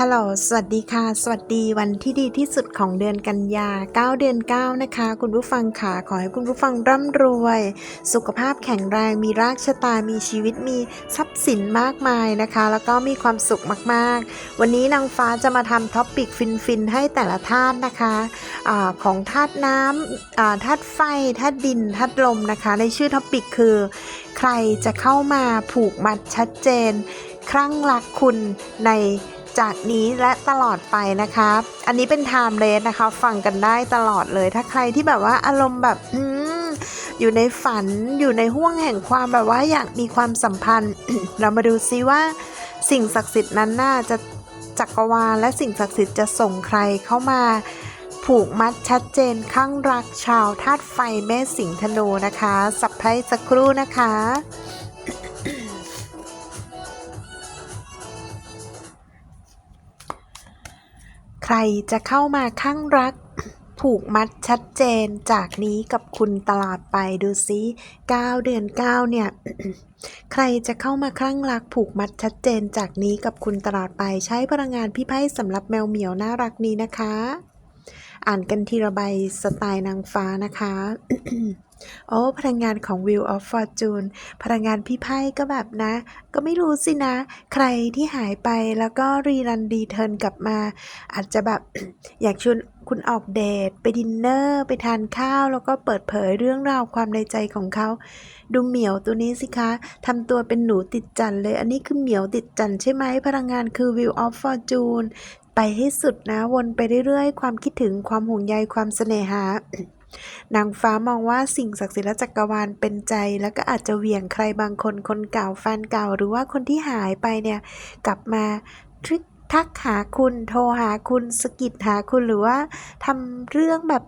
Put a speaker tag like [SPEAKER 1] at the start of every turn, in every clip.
[SPEAKER 1] ฮัลโหล สวัสดีค่ะ สวัสดีวันที่ดีที่สุดของเดือนกันยา 9 เดือน 9 นะคะ คุณผู้ฟังค่ะ ขอให้คุณผู้ฟังร่ำรวย สุขภาพแข็งแรง มีรากชะตา มีชีวิต มีทรัพย์สินมากมายนะคะ แล้วก็มีความสุขมากๆ วันนี้นางฟ้าจะมาทำท็อปปิกฟินๆ ให้แต่ละธาตุนะคะอาของธาตุน้ำธาตุไฟ ธาตุดิน ธาตุลมนะคะ ในชื่อท็อปปิกคือ ใครจะเข้ามาผูกมัดชัดเจนครั่งรักคุณใน จากนี้และตลอดไปนะคะอันนี้เป็นไทม์เลสนะคะฟังกันได้ตลอดเลย ถ้าใครที่แบบว่าอารมณ์แบบอืมอยู่ในฝันอยู่ในห่วงแห่งความแบบว่าอยากมีความสัมพันธ์ เรามาดูซิว่า สิ่งศักดิ์สิทธิ์นั้นน่าจะจักรวาลและสิ่งศักดิ์สิทธิ์จะส่งใครเข้ามาผูกมัดชัดเจนข้างรักชาวธาตุไฟแม่สิงห์ธนูนะคะ สับไพรสักครู่นะคะ ใครจะเข้ามาข้างรัก ผูกมัดชัดเจนจากนี้กับคุณตลอดไปดูซิ9เดือน 9 เนี่ย ใครจะเข้ามาคลั่งรัก ผูกมัดชัดเจนจากนี้กับคุณตลอดไปใช้พลังงานพี่ไพ่สำหรับแมวเหมียวน่ารักนี้นะคะ อ่านกันทีละใบสไตล์นางฟ้านะคะ โอ้พลังงานของ Wheel of Fortune พลังงานพี่ไพ่ก็แบบนะ ก็ไม่รู้สินะ ใครที่หายไปแล้วก็รีรันดีเทิร์นกลับมา อาจจะแบบ อยากชวนคุณออกเดท ไปดินเนอร์ ไปทานข้าว แล้วก็เปิดเผยเรื่องราวความในใจของเขา ดูเหมียวตัวนี้สิคะทำตัวเป็นหนูติดจันเลย อันนี้คือเหมียวติดจันใช่ไหมพลังงานคือ Wheel of Fortune ไปให้สุดนะ วนไปเรื่อยๆ ความคิดถึงความห่วงใยความเสน่หา นางฟ้ามองว่าสิ่งศักดิ์สิทธิ์และจักรวาลเป็นใจ แล้วก็อาจจะเหวี่ยงใครบางคนคนเก่าแฟนเก่าหรือว่าคนที่หายไปเนี่ย กลับมาทริก ทักหาคุณโทรหาคุณสกิดหาคุณหรือว่าทำเรื่องแบบ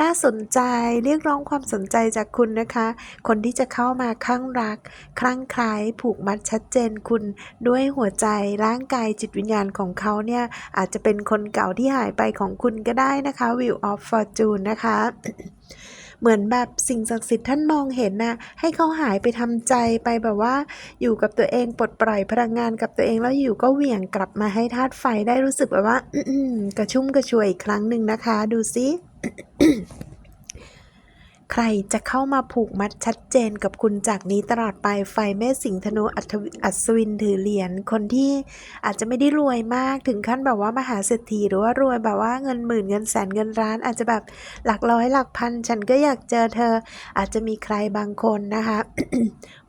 [SPEAKER 1] น่าสนใจเรียกร้องความสนใจจากคุณนะคะ คนที่จะเข้ามาข้างรัก คลั่งคล้ผูกมัดชัดเจนคุณด้วยหัวใจร่างกายจิตวิญญาณของเขาเนี่ย อาจจะเป็นคนเก่าที่หายไปของคุณก็ได้นะคะ Wheel of Fortune นะคะ เหมือนแบบสิ่งศักดิ์สิทธิ์ท่านมองเห็นนะให้เขาหายไปทำใจไปแบบว่า อยู่กับตัวเองปลดปล่อยพลังงานกับตัวเองแล้วอยู่ก็เหวี่ยงกลับมาให้ธาตุไฟได้รู้สึกแบบว่า อืกระชุ่มกระชวยอีกครั้งหนึ่งนะคะ ดูซิ ใครจะเข้ามาผูกมัดชัดเจนกับคุณจากนี้ตลอดไปไฟแม่สิงห์ธนูอัศวินถือเหรียญคนที่อาจจะไม่ได้รวยมากถึงขั้นแบบว่ามหาเศรษฐีหรือว่ารวยแบบว่าเงินหมื่นเงินแสนเงินล้าน อาจจะแบบหลักร้อยหลักพัน ฉันก็อยากเจอเธอ อาจจะมีใครบางคนนะคะ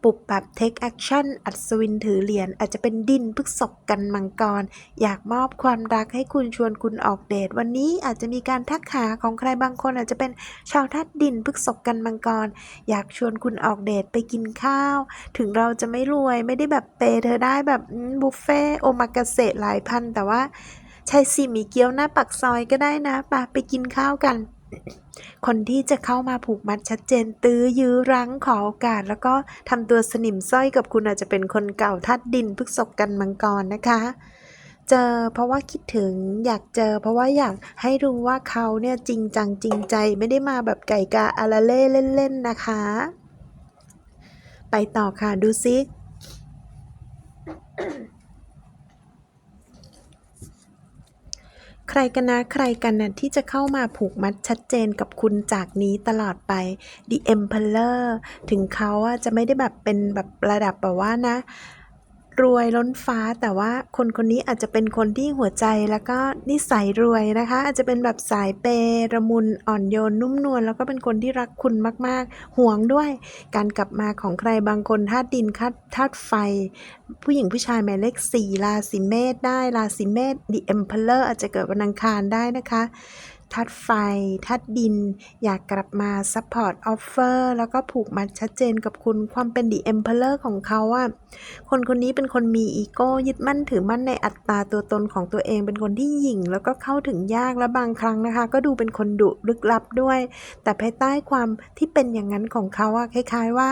[SPEAKER 1] ปุบแบบ take action อัศวินถือเหรียญอาจจะเป็นดินพฤกษกกันมังกร อยากมอบความรักให้คุณชวนคุณออกเดท วันนี้อาจจะมีการทักหาของใครบางคนอาจจะเป็นชาวธาตุดินพฤกษกกันมังกร อยากชวนคุณออกเดทไปกินข้าว ถึงเราจะไม่รวยไม่ได้แบบเปเธอได้แบบบุฟเฟ่โอมากาเสะหลายพัน แต่ว่าใช่สิหมีเกี๊ยวหน้าปักซอยก็ได้นะไปไปกินข้าวกันคนที่จะเข้ามาผูกมัดชัดเจนตื้อยื้อรั้งขอโอกาส แล้วก็ทำตัวสนิมสร้อยกับคุณอาจจะเป็นคนเก่าทัดดินพฤกษกกันมังกรนะคะ เจอเพราะว่าคิดถึงอยากเจอ เพราะว่าอยากให้รู้ว่าเขาเนี่ยจริงจังจริงใจไม่ได้มาแบบไก่กาอาราเล่เล่นๆนะคะ ไปต่อค่ะดูซิใครกันนะใครกันนะที่จะเข้ามาผูกมัดชัดเจนกับคุณจากนี้ตลอดไป The Emperor ถึงเขาอะจะไม่ได้แบบเป็นแบบระดับแบบว่านะ รวยล้นฟ้า แต่ว่าคนคนนี้อาจจะเป็นคนที่หัวใจแล้วก็นิสัยรวยนะคะ อาจจะเป็นแบบสายเปย์ระมุนอ่อนโยนนุ่มนวลแล้วก็เป็นคนที่รักคุณมากๆห่วงด้วย การกลับมาของใครบางคนธาตุดินธาตุธาตุไฟ ผู้หญิงผู้ชายหมายเลขสี่ราศีเมษได้ราศีเมษ The Emperor อาจจะเกิดวันอังคารได้นะคะ ธาตุไฟธาตุดิน อยากกลับมา Support Offer แล้วก็ผูกมัดชัดเจนกับคุณความเป็น The Emperor ของเขาอะคนคนนี้เป็นคนมีอีโก้ยึดมั่นถือมั่นในอัตตาตัวตนของตัวเอง เป็นคนที่หยิ่ง แล้วก็เข้าถึงยากและบางครั้งนะคะ ก็ดูเป็นคนดุลึกลับด้วย แต่ภายใต้ความที่เป็นอย่างนั้นของเขาอะคล้าย ๆว่า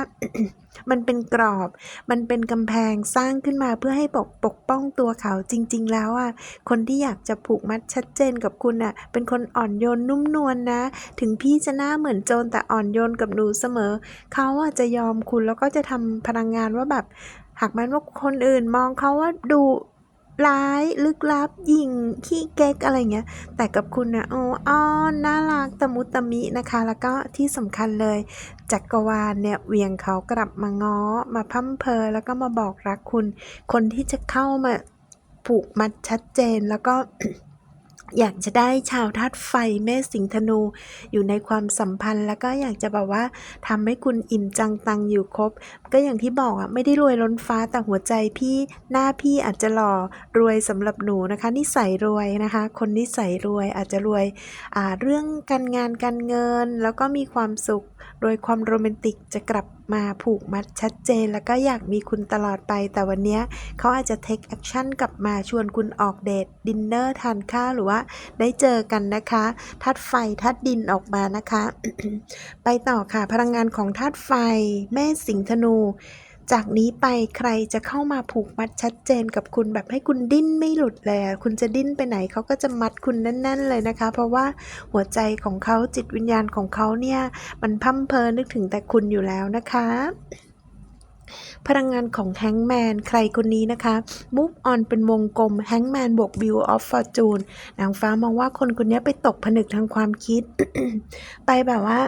[SPEAKER 1] มันเป็นกรอบ มันเป็นกำแพงสร้างขึ้นมาเพื่อให้ปกปกป้องตัวเขาจริง ๆ แล้วอะคนที่อยากจะผูกมัดชัดเจนกับคุณอะเป็นคนอ่อนโยนนุ่มนวลนะถึงพี่จะหน้าเหมือนโจรแต่อ่อนโยนกับหนูเสมอ เขาอะจะยอมคุณแล้วก็จะทำพลังงานว่าแบบหากมันว่าคนอื่นมองเขาว่าดู ร้ายลึกลับหยิงขี้เก๊กอะไรเงี้ย แต่กับคุณนะโอ้อ้อนน่ารักตะมุตะมินะคะ แล้วก็ที่สำคัญเลย จักรวาลเนี่ยเวียงเขากลับมาง้อมาพั่มเพอแล้วก็มาบอกรักคุณ คนที่จะเข้ามาผูกมัดชัดเจนแล้วก็ อยากจะได้ชาวธาตุไฟแม่สิงห์ธนู อยู่ในความสัมพันธ์ แล้วก็อยากจะแบบว่าทำให้คุณอิ่มจังตังอยู่ครบ ก็อย่างที่บอกอะไม่ได้รวยล้นฟ้าแต่หัวใจพี่หน้าพี่อาจจะหล่อรวยสำหรับหนูนะคะนิสัยรวยนะคะ คนนิสัยรวยอาจจะรวยอ่าเรื่องการงานการเงิน แล้วก็มีความสุขโดยความโรแมนติกจะกลับ มาผูกมัดชัดเจน แล้วก็อยากมีคุณตลอดไป แต่วันนี้เขาอาจจะเทคแอคชั่นกลับมาชวนคุณออกเดทดินเนอร์ทานข้าวหรือว่าได้เจอกันนะคะธาตุไฟธาตุดินออกมานะคะ ไปต่อค่ะ พลังงานของธาตุไฟ แม่สิงห์ธนู จากนี้ไปใครจะเข้ามาผูกมัดชัดเจนกับคุณแบบให้คุณดิ้นไม่หลุดเลยคุณจะดิ้นไปไหนเขาก็จะมัดคุณแน่น ๆ เลยนะคะ เพราะว่าหัวใจของเขาจิตวิญญาณของเขาเนี่ยมันพัมเพอนึกถึงแต่คุณอยู่แล้วนะคะพลังงานของแฮงแมนใครคนนี้นะคะ move on เป็นวงกลมแฮงแมนบวก view of fortune นางฟ้ามองว่าคนคนนี้ไปตกผนึกทางความคิด ไปแบบว่า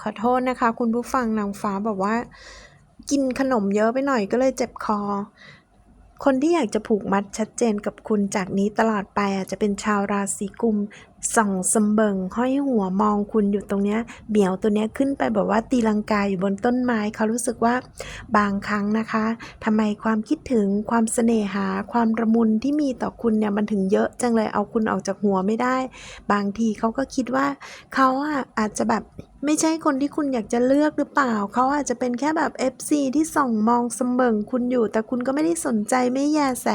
[SPEAKER 1] ขอโทษนะคะ คุณผู้ฟังนางฟ้าบอกว่า กินขนมเยอะไปหน่อยก็เลยเจ็บคอ คนที่อยากจะผูกมัดชัดเจนกับคุณจากนี้ตลอดไปอาจจะเป็นชาวราศีกุม ส่องสมเบิงห้อยหัวมองคุณอยู่ตรงเนี้ยเหมียวตัวเนี้ยขึ้นไปแบบว่าตีลังกาอยู่บนต้นไม้เขารู้สึกว่าบางครั้งนะคะทำไมความคิดถึงความเสน่หา ความระมุนที่มีต่อคุณเนี่ยมันถึงเยอะจังเลยเอาคุณออกจากหัวไม่ได้ บางทีเขาก็คิดว่าเขาอะอาจจะแบบไม่ใช่คนที่คุณอยากจะเลือกหรือเปล่า เขาอาจจะเป็นแค่แบบ FC ที่ส่องมองเสมงคุณอยู่ แต่คุณก็ไม่ได้สนใจไม่แยแส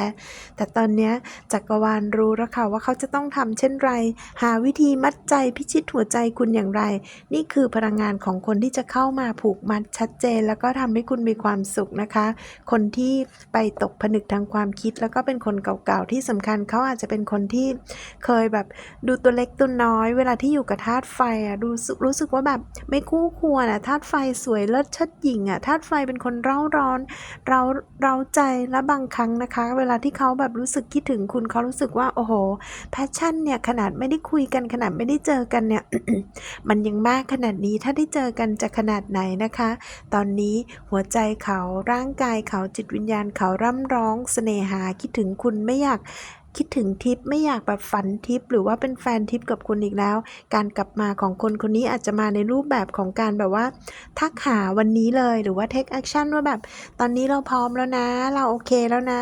[SPEAKER 1] แต่ตอนเนี้ยจักรวาลรู้แล้วค่ะว่าเขาจะต้องทำเช่นไรหาวิธีมัดใจพิชิตหัวใจคุณอย่างไร นี่คือพลังงานของคนที่จะเข้ามาผูกมัดชัดเจน แล้วก็ทำให้คุณมีความสุขนะคะ คนที่ไปตกผนึกทางความคิด แล้วก็เป็นคนเก่าๆที่สำคัญเขาอาจจะเป็นคนที่เคยแบบดูตัวเล็กตัวน้อย เวลาที่อยู่กับธาตุไฟอะดูสึกรู้สึกว่าแบบไม่คู่ควรอะธาตุไฟสวยเลิศชิดหญิงอะธาตุไฟเป็นคนเร่าร้อนเราเราใจและบางครั้งนะคะ เวลาที่เขาแบบรู้สึกคิดถึงคุณเขารู้สึกว่าโอ้โหแพชชั่นเนี่ยขนาดไม่ได้คุยกันขนาดไม่ได้เจอกันเนี่ย มันยังมากขนาดนี้ถ้าได้เจอกันจะขนาดไหนนะคะ ตอนนี้หัวใจเขาร่างกายเขาจิตวิญญาณเขาร่ำร้องเสน่หาคิดถึงคุณไม่อยากคิดถึงทิปไม่อยากแบบฝันทิปหรือว่าเป็นแฟนทิปกับคุณอีกแล้ว การกลับมาของคนคนนี้อาจจะมาในรูปแบบของการแบบว่า ทักหาวันนี้เลยหรือว่า take action ว่าแบบ ตอนนี้เราพร้อมแล้วนะ เราโอเคแล้วนะ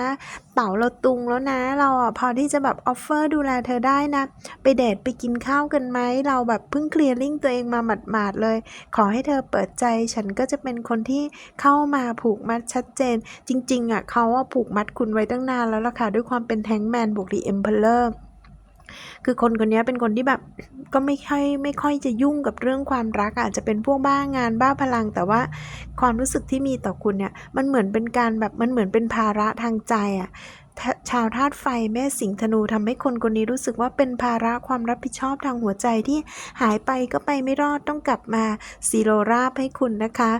[SPEAKER 1] เต่าเราตุงแล้วนะ เราอะพอที่จะแบบออฟเฟอร์ดูแลเธอได้นะ ไปเดทไปกินข้าวกันไหม เราแบบเพิ่งเคลียร์ลิงตัวเองมาหมาดๆเลย ขอให้เธอเปิดใจฉันก็จะเป็นคนที่เข้ามาผูกมัดชัดเจน จริง ๆอะเขาว่าผูกมัดคุณไว้ตั้งนานแล้วล่ะค่ะ ด้วยความเป็นแทงแมนบวกดีเอ็มเพลเลอร์ คือคนคนนี้เป็นคนที่แบบก็ไม่ค่อยไม่ค่อยจะยุ่งกับเรื่องความรักอาจจะเป็นพวกบ้างานบ้าพลัง แต่ว่าความรู้สึกที่มีต่อคุณเนี่ยมันเหมือนเป็นการแบบมันเหมือนเป็นภาระทางใจอะถ้าชาวธาตุไฟแม่สิงห์ธนูทำให้คนคนนี้รู้สึกว่าเป็นภาระความรับผิดชอบทางหัวใจที่หายไปก็ไปไม่รอดต้องกลับมาซีโรราบให้คุณนะคะ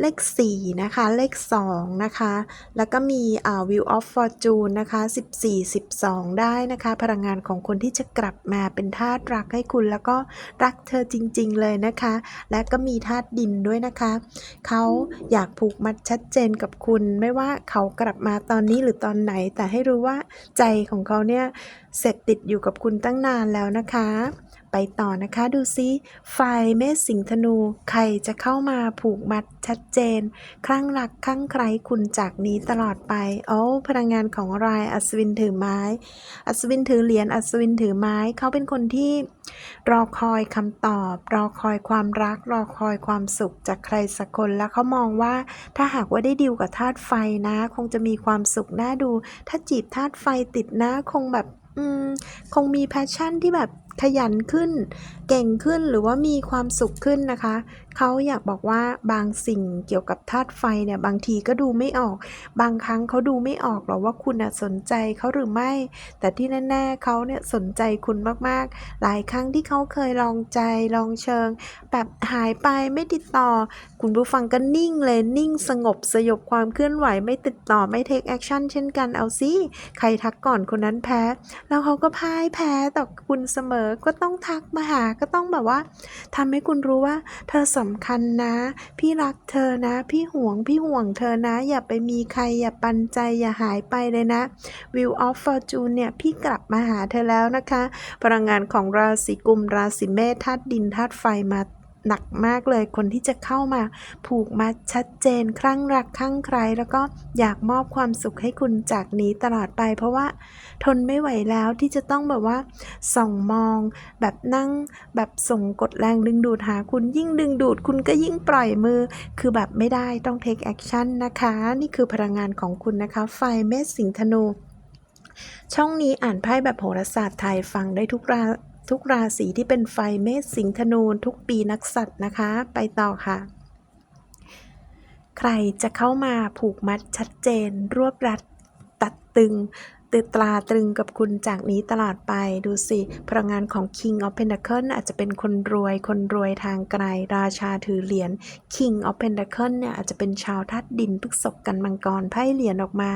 [SPEAKER 1] เลข 4 นะคะ เลข 2 นะคะ แล้วก็มีอ่า View of Fortune นะคะ 14 12 ได้นะคะ พลังงานของคนที่จะกลับมาเป็นธาตุรักให้คุณ แล้วก็รักเธอจริง ๆ เลยนะคะ และก็มีธาตุดินด้วยนะคะ เขาอยากผูกมัดชัดเจนกับคุณ ไม่ว่าเขากลับมาตอนนี้หรือตอนไหน แต่ให้รู้ว่าใจของเขาเนี่ย เสร็จติดอยู่กับคุณตั้งนานแล้วนะคะ ไปต่อนะคะดูซิไฟเมษสิงธนูใครจะเข้ามาผูกมัดชัดเจน คลั่งรักคลั่งใครคุณจากนี้ตลอดไป โอ้พลังงานของรายอัศวินถือไม้ อัศวินถือเหรียญอัศวินถือไม้ เขาเป็นคนที่ รอคอยคำตอบ รอคอยความรัก รอคอยความสุขจากใครสักคนแล้วเขามองว่าถ้าหากว่าได้ดิวกับธาตุไฟนะ คงจะมีความสุขน่าดู ถ้าจีบธาตุไฟติดนะคงแบบ อืมคงมีแพชชั่นที่แบบขยันขึ้น เก่งขึ้นหรือว่ามีความสุขขึ้นนะคะ เขาอยากบอกว่าบางสิ่งเกี่ยวกับธาตุไฟเนี่ยบางทีก็ดูไม่ออก บางครั้งเขาดูไม่ออกหรอกว่าคุณน่ะสนใจเขาหรือไม่ แต่ที่แน่ๆเขาเนี่ยสนใจคุณมากๆ หลายครั้งที่เขาเคยลองใจลองเชิง แบบหายไปไม่ติดต่อ คุณผู้ฟังก็นิ่งเลยนิ่งสงบสยบความเคลื่อนไหวไม่ติดต่อไม่เทคแอคชั่นเช่นกันเอาสิใครทักก่อนคนนั้นแพ้ แล้วเขาก็พ่ายแพ้ต่อคุณเสมอก็ต้องทักมาหาก็ต้องแบบว่า ทำให้คุณรู้ว่า เธอสำคัญนะ พี่รักเธอนะ พี่ห่วง พี่ห่วงเธอนะ อย่าไปมีใคร อย่าปันใจ อย่าหายไปเลยนะ View of Fortune เนี่ย พี่กลับมาหาเธอแล้วนะคะ พลังงานของราศีกุม ราศีเมษธาตุดินธาตุไฟมา หนักมากเลย คนที่จะเข้ามาผูกมาชัดเจน คลั่งรักคลั่งใคร แล้วก็อยากมอบความสุขให้คุณจากนี้ตลอดไป เพราะว่าทนไม่ไหวแล้วที่จะต้องแบบว่าส่องมอง แบบนั่งแบบส่งกดแรงดึงดูดหาคุณยิ่งดึงดูด คุณก็ยิ่งปล่อยมือ คือแบบไม่ได้ต้อง take action นะคะ นี่คือพลังงานของคุณนะคะ ไฟเมษสิงห์ธนูช่องนี้อ่านไพ่แบบโหราศาสตร์ไทยฟังได้ทุกรา ทุกราศีที่เป็นไฟเมษสิงห์ธนูทุกปีนักสัตว์นะคะ ไปต่อค่ะ ใครจะเข้ามาผูกมัดชัดเจน รวบรัดตัดตึง ตึตราตรึงกับคุณจากนี้ตลอดไปดูสิพลังงานของ King of Pentacle อาจจะเป็นคนรวย คนรวยทางไกล ราชาถือเหรียญ King of Pentacle เนี่ยอาจจะเป็นชาวธาตุดินพฤกษกกันมังกรไพ่เหรียญออกมา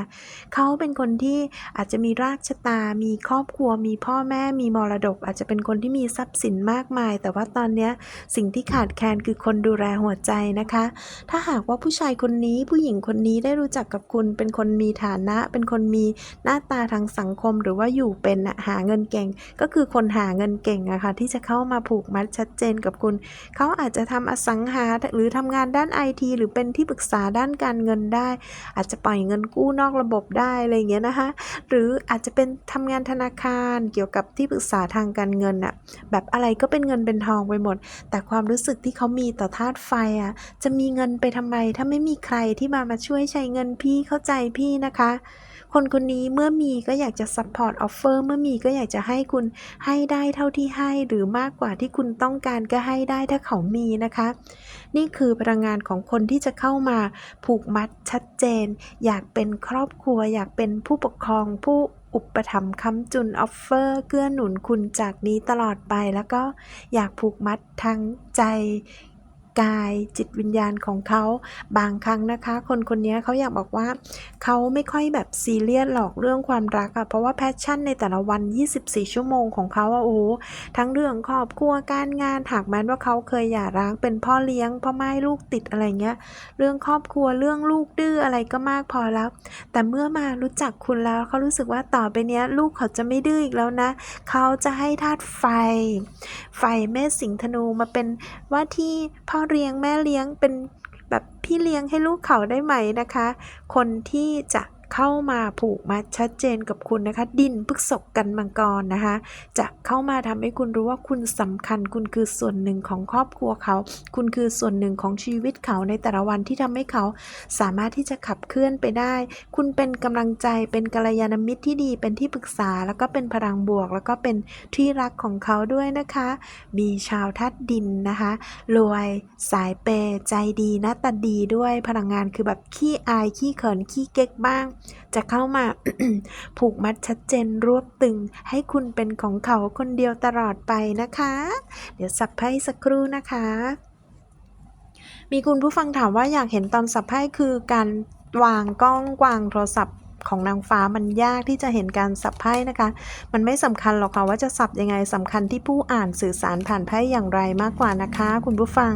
[SPEAKER 1] เขาเป็นคนที่อาจจะมีรากชะตา มีครอบครัว มีพ่อแม่ มีมรดก อาจจะเป็นคนที่มีทรัพย์สินมากมาย แต่ว่าตอนเนี้ยสิ่งที่ขาดแคลนคือคนดูแลหัวใจนะคะ ถ้าหากว่าผู้ชายคนนี้ผู้หญิงคนนี้ได้รู้จักกับคุณ เป็นคนมีฐานะ เป็นคนมีหน้าตาทางสังคมหรือว่าอยู่เป็นหาเงินเก่ง ก็คือคนหาเงินเก่งอะค่ะที่จะเข้ามาผูกมัดชัดเจนกับคุณ เขาอาจจะทำอสังหาหรือทำงานด้านไอทีหรือเป็นที่ปรึกษาด้านการเงินได้ อาจจะปล่อยเงินกู้นอกระบบได้อะไรอย่างเงี้ยนะคะหรืออาจจะเป็นทำงานธนาคารเกี่ยวกับที่ปรึกษาทางการเงินอะแบบอะไรก็เป็นเงินเป็นทองไปหมด แต่ความรู้สึกที่เขามีต่อธาตุไฟอะจะมีเงินไปทำไม ถ้าไม่มีใครที่มามาช่วยใช้เงินพี่เข้าใจพี่นะคะ คนคนนี้เมื่อมีก็อยากจะ support offer เมื่อมีก็อยากจะให้คุณให้ได้เท่าที่ให้หรือมากกว่าที่คุณต้องการก็ให้ได้ถ้าเขามีนะคะ นี่คือพลังงานของคนที่จะเข้ามาผูกมัดชัดเจน อยากเป็นครอบครัว อยากเป็นผู้ปกครองผู้อุปถัมภ์ค้ำจุนออฟเฟอร์เกื้อหนุนคุณจากนี้ตลอดไป แล้วก็อยากผูกมัดทั้งใจ กายจิตวิญญาณของเขาบางครั้งนะคะ คนคนนี้เขาอยากบอกว่า เขาไม่ค่อยแบบซีเรียสหรอกเรื่องความรักอะเพราะว่าแพชชั่นในแต่ละวัน 24 ชั่วโมงของเขาอะโอ้โหทั้งเรื่องครอบครัวการงานหากแม้ว่าเขาเคยหย่าร้างเป็นพ่อเลี้ยงพ่อไม้ลูกติดอะไรเงี้ยเรื่องครอบครัวเรื่องลูกดื้ออะไรก็มากพอแล้ว แต่เมื่อมารู้จักคุณแล้วเขารู้สึกว่าต่อไปเนี้ยลูกเขาจะไม่ดื้ออีกแล้วนะเขาจะให้ธาตุไฟ ไฟเมษสิงห์ธนูมาเป็นว่าที่พ่อเลี้ยงแม่เลี้ยงเป็นแบบพี่เลี้ยงให้ลูกเขาได้ไหมนะคะ คนที่จะ เข้ามาผูกมาชัดเจนกับคุณนะคะ ดินพฤกษกกันมังกรนะคะ จะเข้ามาทำให้คุณรู้ว่าคุณสำคัญ คุณคือส่วนหนึ่งของครอบครัวเขา คุณคือส่วนหนึ่งของชีวิตเขาในแต่ละวันที่ทำให้เขาสามารถที่จะขับเคลื่อนไปได้ คุณเป็นกำลังใจเป็นกัลยาณมิตรที่ดีเป็นที่ปรึกษา แล้วก็เป็นพลังบวก แล้วก็เป็นที่รักของเขาด้วยนะคะ มีชาวธาตุดินนะคะรวยสายเปย์ใจดีหน้าตาดีด้วยพลังงานคือแบบขี้อายขี้เขินขี้เก๊กบ้างจะเข้ามาผูกมัดชัดเจนรวบตึง ให้คุณเป็นของเขาคนเดียวตลอดไปนะคะ เดี๋ยวสับไพ่สักครู่นะคะ มีคุณผู้ฟังถามว่าอยากเห็นตอนสับไพ่คือการวางกล้องวางโทรศัพท์ของนางฟ้ามันยากที่จะเห็นการสับไพ่นะคะ มันไม่สำคัญหรอกค่ะว่าจะสับยังไงสำคัญที่ผู้อ่านสื่อสารผ่านไพ่อย่างไรมากกว่านะคะ คุณผู้ฟัง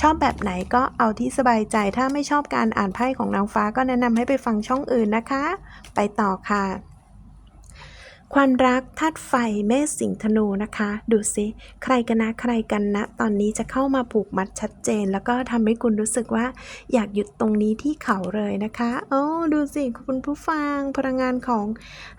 [SPEAKER 1] ชอบแบบไหนก็เอาที่สบายใจ ถ้าไม่ชอบการอ่านไพ่ของนางฟ้าก็แนะนำให้ไปฟังช่องอื่นนะคะ ไปต่อค่ะ ความรักธาตุไฟเมษสิงห์ธนูนะคะ ดูสิใครกันนะใครกันนะ ตอนนี้จะเข้ามาผูกมัดชัดเจน แล้วก็ทำให้คุณรู้สึกว่า อยากหยุดตรงนี้ที่เขาเลยนะคะโอ้ดูสิคุณผู้ฟังพลังงานของ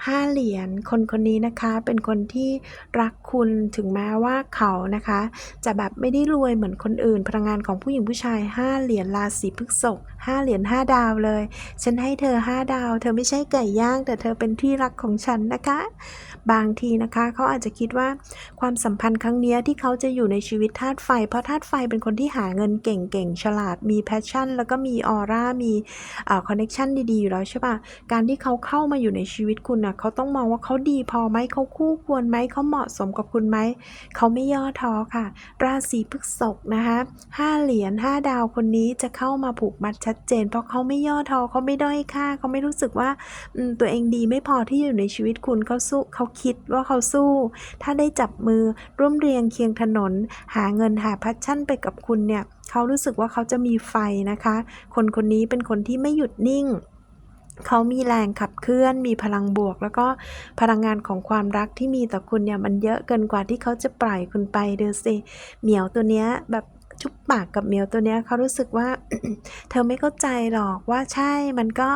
[SPEAKER 1] ห้าเหรียญคนคนนี้นะคะ เป็นคนที่รักคุณถึงแม้ว่าเขานะคะ จะแบบไม่ได้รวยเหมือนคนอื่น พลังงานของผู้หญิงผู้ชายห้าเหรียญราศีพฤษภห้าเหรียญห้าดาวเลย ฉันให้เธอห้าดาว เธอไม่ใช่ไก่ย่าง แต่เธอเป็นที่รักของฉันนะคะบางทีนะคะเขาอาจจะคิดว่าความสัมพันธ์ครั้งนี้ที่เขาจะอยู่ในชีวิตธาตุไฟ เพราะธาตุไฟเป็นคนที่หาเงินเก่งๆ ฉลาดมีแพชชั่น แล้วก็มีออร่ามีคอนเน็ชันดีๆ อยู่แล้วใช่ปะการที่เขาเข้ามาอยู่ในชีวิตคุณนะเขาต้องมองว่าเขาดีพอไหมเขาคู่ควรไหมเขาเหมาะสมกับคุณไหมเขาไม่ย่อท้อค่ะ ราศีพฤษภนะคะห้าเหรียญห้าดาวคนนี้จะเข้ามาผูกมัดชัดเจน เพราะเขาไม่ย่อท้อเขาไม่ด้อยค่าเขาไม่รู้สึกว่าตัวเองดีไม่พอที่อยู่ในชีวิตคุณเขาสู้เขาคิดว่าเขาสู้ ถ้าได้จับมือร่วมเรียงเคียงถนน หาเงินหาพัชชั่นไปกับคุณเนี่ยเขารู้สึกว่าเขาจะมีไฟนะคะ คนคนนี้เป็นคนที่ไม่หยุดนิ่งเขามีแรงขับเคลื่อน มีพลังบวก แล้วก็พลังงานของความรักที่มีต่อคุณเนี่ยมันเยอะเกินกว่าที่เขาจะปล่อยคุณไปดูสิเหมียวตัวเนี้ยแบบ ชุบปากกับเมียวตัวเนี้ยเขารู้สึกว่า เธอไม่เข้าใจหรอกว่าใช่มันก็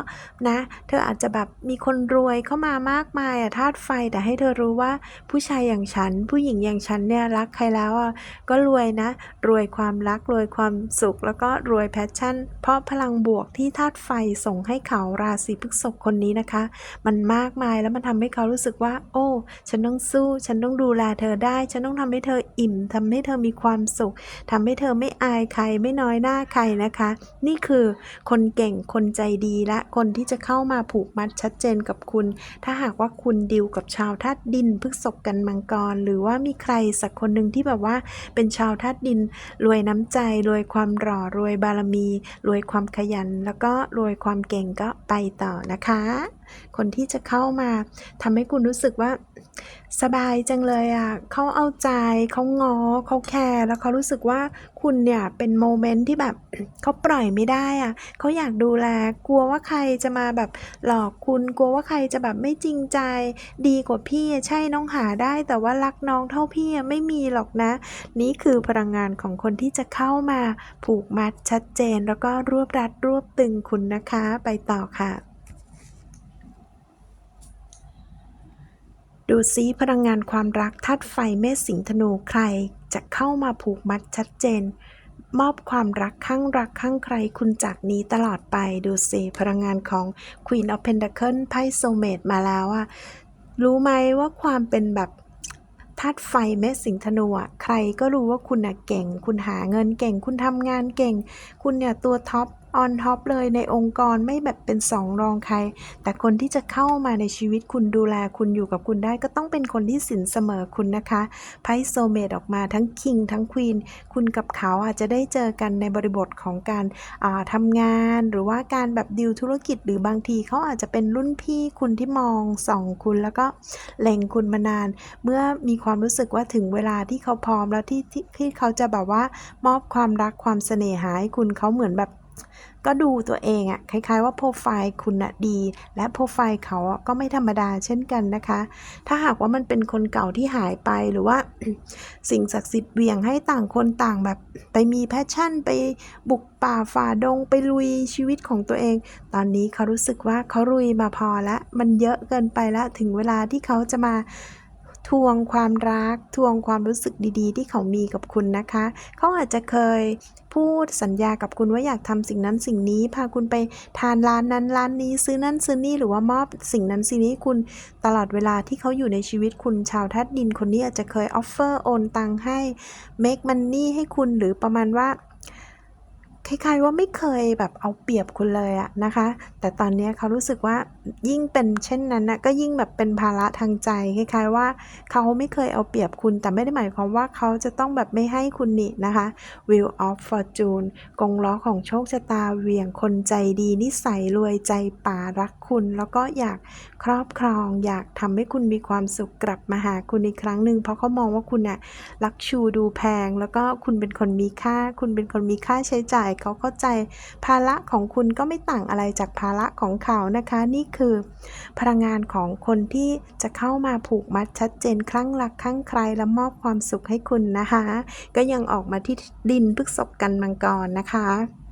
[SPEAKER 1] นะ เธออาจจะแบบมีคนรวยเข้ามามากมายอะธาตุไฟแต่ให้เธอรู้ว่าผู้ชายอย่างฉัน ผู้หญิงอย่างฉันเนี่ยรักใครแล้วอะก็รวยนะ รวยความรักรวยความสุข แล้วก็รวยแพชชั่น เพราะพลังบวกที่ธาตุไฟส่งให้เขาราศีพฤษภคนนี้นะคะ มันมากมายแล้วมันทำให้เขารู้สึกว่า โอ้ ฉันต้องสู้ ฉันต้องดูแลเธอได้ ฉันต้องทำให้เธออิ่มทำให้เธอมีความสุขทำให้เธอไม่อายใครไม่น้อยหน้าใครนะคะ นี่คือคนเก่งคนใจดีและคนที่จะเข้ามาผูกมัดชัดเจนกับคุณ ถ้าหากว่าคุณดิวกับชาวธาตุดินพฤษภกันมังกร หรือว่ามีใครสักคนหนึ่งที่แบบว่าเป็นชาวธาตุดิน รวยน้ำใจ รวยความหล่อรวยบารมี รวยความขยัน แล้วก็รวยความเก่งก็ไปต่อนะคะ คนที่จะเข้ามาทำให้คุณรู้สึกว่าสบายจังเลยอะ่ะเขาเอาใจเขางอเขาแคร์แล้วเขารู้สึกว่าคุณเนี่ยเป็นโมเมนต์ที่แบบเขาปล่อยไม่ได้อะ่ะเขาอยากดูแลกลัวว่าใครจะมาแบบหลอกคุณกลัวว่าใครจะแบบไม่จริงใจ ดีกว่าพี่ใช่น้องหาได้ แต่ว่ารักน้องเท่าพี่ไม่มีหรอกนะ นี่คือพลังงานของคนที่จะเข้ามาผูกมัดชัดเจน แล้วก็รวบรัดรวบตึงคุณนะคะไปต่อค่ะ ดูซิพลังงานความรักธาตุไฟเมษสิงห์ธนูใคร จะเข้ามาผูกมัดชัดเจน มอบความรักข้างรักข้างใครคุณจากนี้ตลอดไปดูสิพลังงานของ Queen of Pentacle ไพ่โซเมตมาแล้วอะรู้ไหมว่าความเป็นแบบธาตุไฟเมษสิงห์ธนูอะใครก็รู้ว่าคุณอะเก่ง คุณหาเงินเก่ง คุณทำงานเก่ง คุณเนี่ยตัวท็อป ออนท็อปเลยในองค์กรไม่แบบเป็นสองรองใคร แต่คนที่จะเข้ามาในชีวิตคุณดูแลคุณอยู่กับคุณได้ก็ต้องเป็นคนที่สินเสมอคุณนะคะไพ่โซเมตออกมาทั้งคิงทั้งควีนคุณกับเขาอาจจะได้เจอกันในบริบทของการาทำงานหรือว่าการแบบดิวธุรกิจหรือบางทีเขาอาจจะเป็นรุ่นพี่คุณที่มองส่องคุณแล้วก็เล็งคุณมานาน เมื่อมีความรู้สึกว่าถึงเวลาที่เขาพร้อมแล้วที่ที่เขาจะแบบว่ามอบความรักความเสน่หาให้คุณเขาเหมือนแบบ ก็ดูตัวเองอะคล้ายๆว่าโปรไฟล์คุณอะดี และโปรไฟล์เขาก็ไม่ธรรมดาเช่นกันนะคะ ถ้าหากว่ามันเป็นคนเก่าที่หายไปหรือว่า สิ่งศักดิ์สิทธิ์เหวี่ยงให้ต่างคนต่างแบบ ไปมีแพชชั่นไปบุกป่าฝ่าดงไปลุยชีวิตของตัวเอง ตอนนี้เขารู้สึกว่าเขาลุยมาพอแล้วมันเยอะเกินไปแล้วถึงเวลาที่เขาจะมา ทวงความรัก ทวงความรู้สึกดีๆ ที่เขามีกับคุณนะคะ เขาอาจจะเคยพูดสัญญากับคุณว่าอยากทำสิ่งนั้นสิ่งนี้ พาคุณไปทานร้านนั้นร้านนี้ซื้อนั่นซื้อนี่หรือว่ามอบสิ่งนั้นสิ่งนี้คุณตลอดเวลาที่เขาอยู่ในชีวิตคุณชาวทัดดินคนนี้อาจจะเคยออฟเฟอร์โอนตังให้ make money ให้คุณหรือประมาณว่า คล้ายๆว่าไม่เคยแบบเอาเปรียบคุณเลยอะนะคะ แต่ตอนนี้เขารู้สึกว่ายิ่งเป็นเช่นนั้นนะก็ยิ่งแบบเป็นภาระทางใจคล้ายๆว่าเขาไม่เคยเอาเปรียบคุณ แต่ไม่ได้หมายความว่าเขาจะต้องแบบไม่ให้คุณนี่นะคะ Wheel of Fortune กงล้อของโชคชะตาเวียงคนใจดีนิสัยรวยใจป่ารัก คุณ แล้วก็อยากครอบครอง อยากทำให้คุณมีความสุขกลับมาหาคุณอีกครั้งหนึ่งเพราะเขามองว่าคุณน่ะรักชูดูแพง แล้วก็คุณเป็นคนมีค่า คุณเป็นคนมีค่าใช้จ่าย เขาเข้าใจภาระของคุณก็ไม่ต่างอะไรจากภาระของเขานะคะ นี่คือพลังงานของคนที่จะเข้ามาผูกมัดชัดเจนคลั่งรักคลั่งใครและมอบความสุขให้คุณนะคะ ก็ยังออกมาที่ดินพฤกษบกันมังกรนะคะ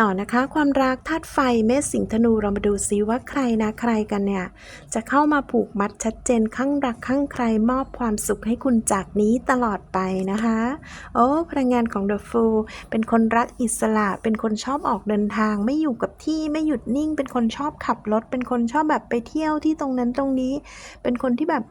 [SPEAKER 1] ต่อนะคะ ความรักธาตุไฟเมษสิงห์ธนูเรามาดูซิว่าใครนะใครกันเนี่ย จะเข้ามาผูกมัดชัดเจนข้างรักข้างใครมอบความสุขให้คุณจากนี้ตลอดไปนะคะ โอ้พลังงานของ The Fool เป็นคนรักอิสระ เป็นคนชอบออกเดินทาง ไม่อยู่กับที่ไม่หยุดนิ่ง เป็นคนชอบขับรถ เป็นคนชอบแบบไปเที่ยวที่ตรงนั้นตรงนี้ เป็นคนที่แบบ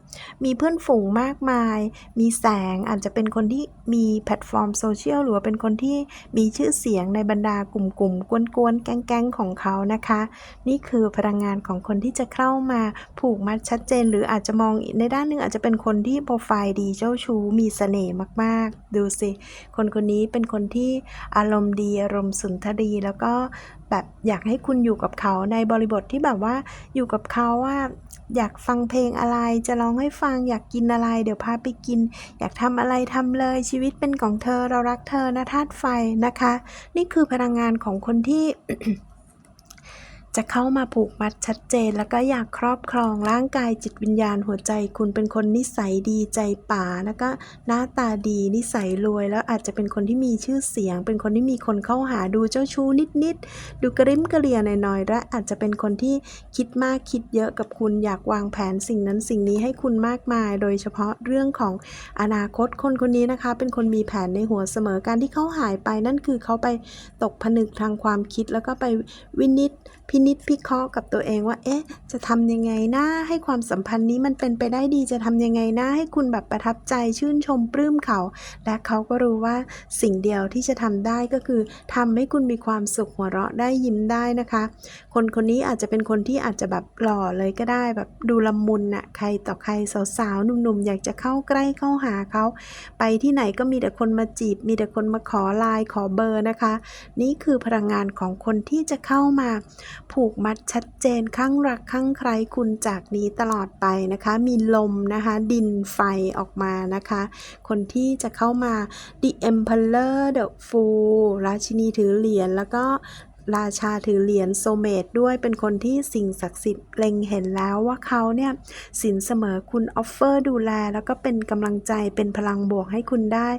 [SPEAKER 1] มีเพื่อนฝูงมากมาย มีแสงอาจจะเป็นคนที่มีแพลตฟอร์มโซเชียลหรือว่าเป็นคนที่มีชื่อเสียงในบรรดากลุ่มลุ่มกวนๆ แก๊งๆ ของเขานะคะ นี่คือพลังงานของคนที่จะเข้ามาผูกมัดชัดเจน หรืออาจจะมองในด้านหนึ่งอาจจะเป็นคนที่โปรไฟล์ดีเจ้าชู้มีเสน่ห์มาก ๆ ดูสิ คนคนนี้เป็นคนที่อารมณ์ดีอารมณ์สุนทรีแล้วก็ แบบอยากให้คุณอยู่กับเขาในบริบทที่แบบว่าอยู่กับเขาว่าอยากฟังเพลงอะไรจะร้องให้ฟังอยากกินอะไร เดี๋ยวพาไปกิน อยากทำอะไรทำเลยชีวิตเป็นของเธอเรารักเธอนะธาตุไฟนะคะ นี่คือพลังงานของคนที่ จะเข้ามาผูกมัดชัดเจน แล้วก็อยากครอบครองร่างกายจิตวิญญาณหัวใจ คุณเป็นคนนิสัยดีใจป่า แล้วก็หน้าตาดีนิสัยรวย แล้วอาจจะเป็นคนที่มีชื่อเสียง เป็นคนที่มีคนเข้าหาดูเจ้าชู้นิดๆดูกระริมกระเรียหน่อยๆและอาจจะเป็นคนที่คิดมากคิดเยอะกับคุณอยากวางแผนสิ่งนั้นสิ่งนี้ให้คุณมากมาย โดยเฉพาะเรื่องของอนาคตคนคนนี้นะคะ เป็นคนมีแผนในหัวเสมอการที่เขาหายไปนั่นคือเขาไปตกผนึกทางความคิดแล้วก็ไปวินิจ พินิจพิเคราะห์กับตัวเองว่า เอ๊ะ จะทำยังไงนะให้ความสัมพันธ์นี้มันเป็นไปได้ดีจะทำยังไงนะให้คุณแบบประทับใจชื่นชมปลื้มเขา และเขาก็รู้ว่าสิ่งเดียวที่จะทำได้ก็คือทำให้คุณมีความสุขหัวเราะได้ยิ้มได้นะคะ คนคนนี้อาจจะเป็นคนที่อาจจะแบบหล่อเลยก็ได้แบบดูละมุนน่ะใครต่อใครสาวๆหนุ่มๆอยากจะเข้าใกล้เข้าหาเขา ไปที่ไหนก็มีแต่คนมาจีบ มีแต่คนมาขอไลน์ขอเบอร์นะคะ นี่คือพลังงานของคนที่จะเข้ามาผูกมัดชัดเจนข้างรักข้างใครคุณจากนี้ตลอดไปนะคะ มีลมนะคะ ดินไฟออกมานะคะ คนที่จะเข้ามา The Emperor The Fool ราชินีถือเหรียญแล้วก็ ราชาถือเหรียญโซเมตด้วยเป็นคนที่สิ่งศักดิ์สิทธิ์เล็งเห็นแล้วว่าเขาเนี่ยสินเสมอคุณออฟเฟอร์ดูแล แล้วก็เป็นกำลังใจเป็นพลังบวกให้คุณได้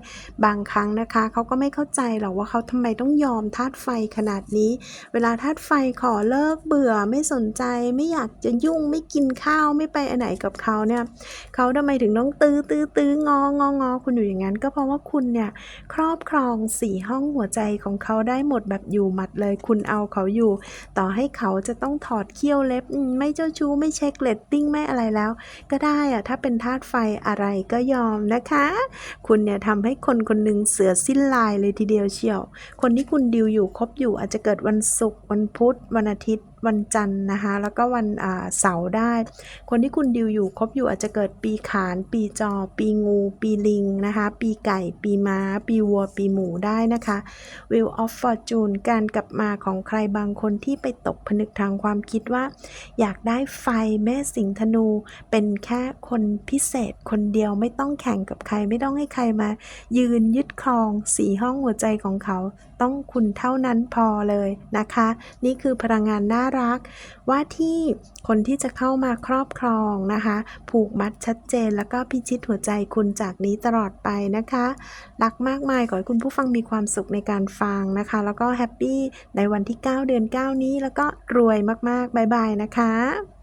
[SPEAKER 1] บางครั้งนะคะเขาก็ไม่เข้าใจหรอกว่าเขาทำไมต้องยอมธาตุไฟขนาดนี้ เวลาธาตุไฟขอเลิกเบื่อไม่สนใจไม่อยากจะยุ่งไม่กินข้าวไม่ไปอันไหนกับเขาเนี่ยเขาทำไมถึงต้องตื้อตื้อตื้องององอคุณอยู่อย่างนั้น ก็เพราะว่าคุณเนี่ยครอบครองสี่ห้องหัวใจของเขาได้หมดแบบอยู่หมัดเลยคุณเอาเขาอยู่ ต่อให้เขาจะต้องถอดเขี้ยวเล็บไม่เจ้าชู้ไม่เช็คเลตติ้งไม่อะไรแล้ว ก็ได้อะถ้าเป็นธาตุไฟอะไรก็ยอมนะคะ คุณเนี่ยทำให้คนคนหนึ่งเสือสิ้นลายเลยทีเดียวเชียว คนที่คุณดิวอยู่คบอยู่อาจจะเกิดวันศุกร์วันพุธวันอาทิตย์ วันจันทร์นะคะแล้วก็วันอ่าเสาร์ได้ คนที่คุณดิวอยู่คบอยู่อาจจะเกิดปีขาน ปีจอ ปีงู ปีลิงนะคะปีไก่ ปีม้า ปีวัว ปีหมูได้นะคะ Wheel of Fortune การกลับมาของใครบางคนที่ไปตกผนึกทางความคิดว่า อยากได้ไฟแม่สิงห์ธนู เป็นแค่คนพิเศษคนเดียวไม่ต้องแข่งกับใครไม่ต้องให้ใครมา ยืนยึดครองสีห้องหัวใจของเขา ต้องคุณเท่านั้นพอเลยนะคะ นี่คือพลังงานน่ารัก ว่าที่คนที่จะเข้ามาครอบครองนะคะ ผูกมัดชัดเจนแล้วก็พิชิตหัวใจคุณจากนี้ตลอดไปนะคะรักมากมายขอให้คุณผู้ฟังมีความสุขในการฟังนะคะ แล้วก็แฮปปี้ในวันที่ 9 เดือน 9 นี้แล้วก็รวยมากๆบายบายนะคะ